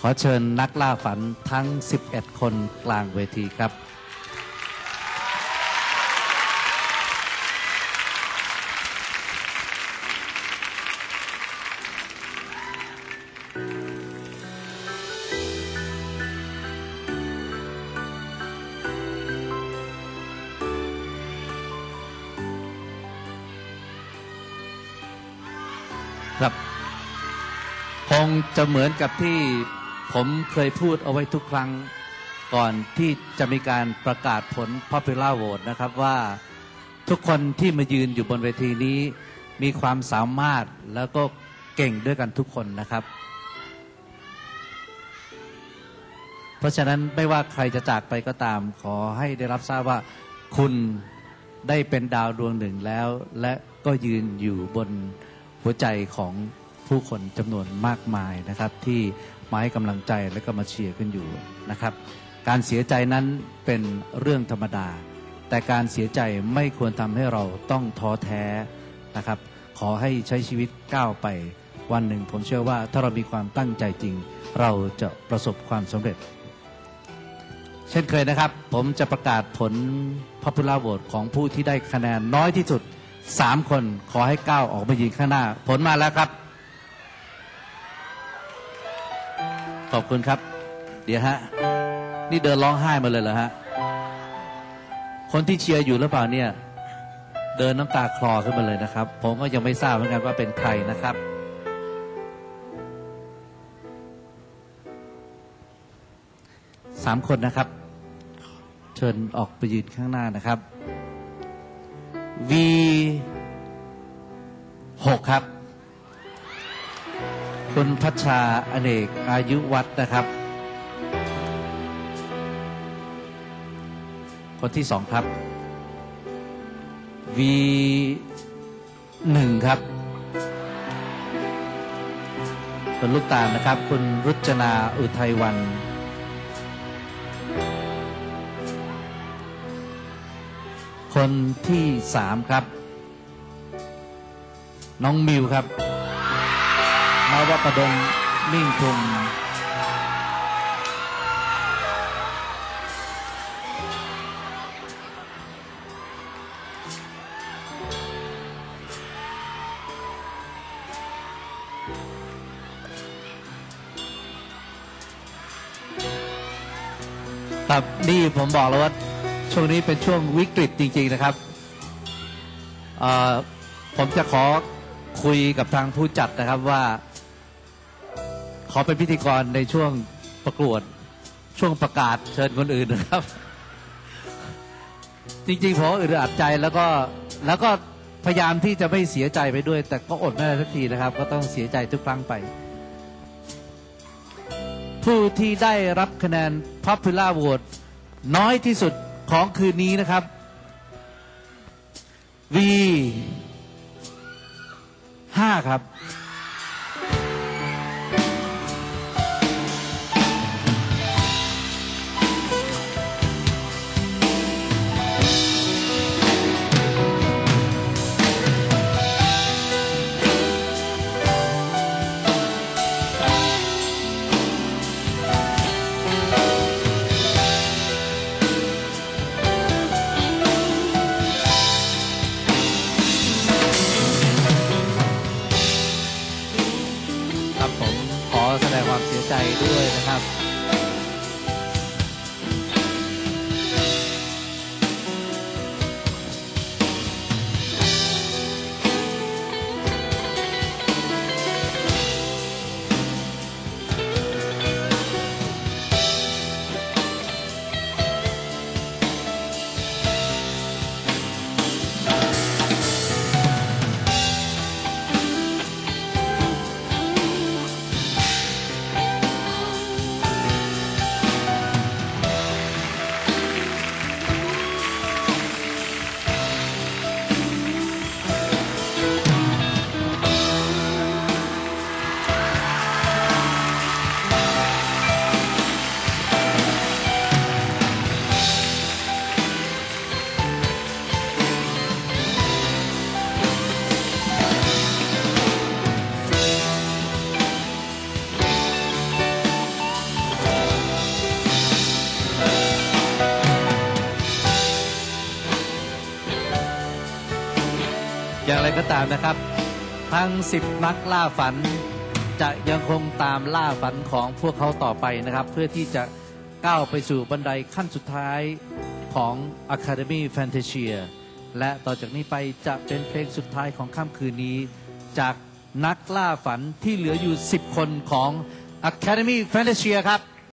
ขอเชิญนักล่าฝันทั้ง 11 คนกลางเวทีครับ ครับ คงจะเหมือนกับที่ ผมเคยพูดเอาไว้ทุกครั้งก่อนที่จะมีการประกาศผล Popular Vote นะครับว่าทุกคนที่มายืนอยู่บนเวทีนี้มีความสามารถแล้วก็เก่งด้วยกันทุกคนนะครับ เพราะฉะนั้นไม่ว่าใครจะจากไปก็ตาม ขอให้ได้รับทราบว่าคุณได้เป็นดาวดวงหนึ่งแล้ว และก็ยืนอยู่บนหัวใจของผู้คนจำนวนมากมายนะครับที่ มาให้กำลังใจและก็มาเชียร์กันอยู่นะครับ การเสียใจนั้นเป็นเรื่องธรรมดา แต่การเสียใจไม่ควรทำให้เราต้องท้อแท้นะครับ ขอให้ใช้ชีวิตก้าวไปวันหนึ่งผมเชื่อว่าถ้าเรามีความตั้งใจจริง เราจะประสบความสำเร็จ เช่นเคยนะครับ ผมจะประกาศผล Popular Vote ของผู้ที่ได้คะแนนน้อยที่สุด 3 คนขอให้ก้าวออกมายืนข้างหน้า ผลมาแล้วครับ ขอบคุณครับ เดี๋ยวฮะ นี่เดินร้องไห้มาเลยเหรอฮะ คนที่เชียร์อยู่หรือเปล่าเนี่ย เดินน้ำตาคลอขึ้นมาเลยนะครับ ผมก็ยังไม่ทราบเหมือนกันว่าเป็นใครนะครับสามคนนะครับ เชิญออกไปยืนข้างหน้านะครับ V หกครับ คุณพัชชาอเนกอายุวัฒนะครับ คนที่สองครับ V หนึ่งครับคุณลูกตาลนะครับ คุณรุจนาอุทัยวัน คนที่สามครับ น้องมิวครับ นวประดงมิ่งทุมครับนี่ผมบอกแล้วว่าช่วงนี้เป็นช่วงวิกฤตจริง ๆนะครับ ผมจะขอคุยกับทางผู้จัดนะครับว่า อเป็นพิธีกรในช่วงประกวดช่วงประกาศเชิญคนอื่นนะครับ จริงๆผมอึดอัดใจแล้วก็แล้วก็พยายามที่จะไม่เสียใจไปด้วย แต่ก็อดไม่ได้สักทีนะครับ ก็ต้องเสียใจทุกครั้งไป ผู้ที่ได้รับคะแนน Popular Vote น้อยที่สุดของคืนนี้นะครับ V ห้าครับ ครับ ผมขอแสดงความเสียใจด้วยนะครับ ก็ตามนะครับ ทั้ง10นักล่าฝัน จะยังคงตามล่าฝันของพวกเขาต่อไปนะครับ เพื่อที่จะก้าวไปสู่บันไดขั้นสุดท้ายของ Academy Fantasia และต่อจากนี้ไปจะเป็นเพลงสุดท้ายของค่ำคืนนี้ จากนักล่าฝันที่เหลืออยู่ 10 คนของ Academy Fantasia ครับ